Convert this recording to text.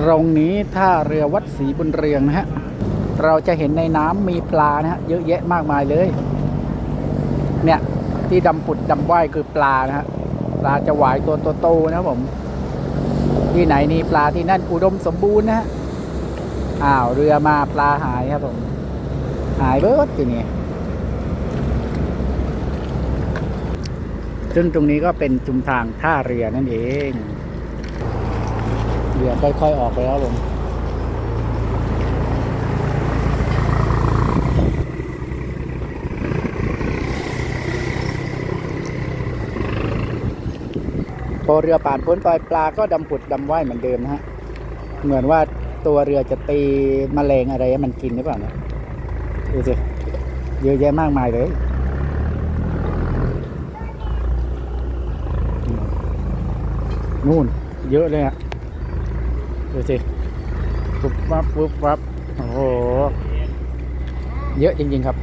ตรงนี้ท่าเรือวัดศรีบุญเรืองนะฮะ เราจะเห็นในน้ำมีปลานะฮะเยอะแยะมากมายเลย เนี่ยที่ดำปุดดำว่ายคือปลานะฮะ ปลาจะหวายตัวโตๆนะผม ที่ไหนนี่ปลาที่นั่นอุดมสมบูรณ์นะฮะ อ้าวเรือมาปลาหายครับผม หายเบิดทีนี้ซึ่งตรงนี้ก็เป็นจุมทางท่าเรือนั่นเอง เรือค่อยๆออกไปแล้วผมพอเรือผ่านพ้นไปปลาก็ดำผุดดำว่ายเหมือนเดิมนะฮะ เหมือนว่าตัวเรือจะตีมแมลงอะไรให้มันกินหรือเปล่าเนี่ยดูสิเยอะแยะมากมายเลยนู่นเยอะเลยอะ ดูสิปุ๊บวับปุ๊บวับโอ้โห เยอะจริง ๆ ครับ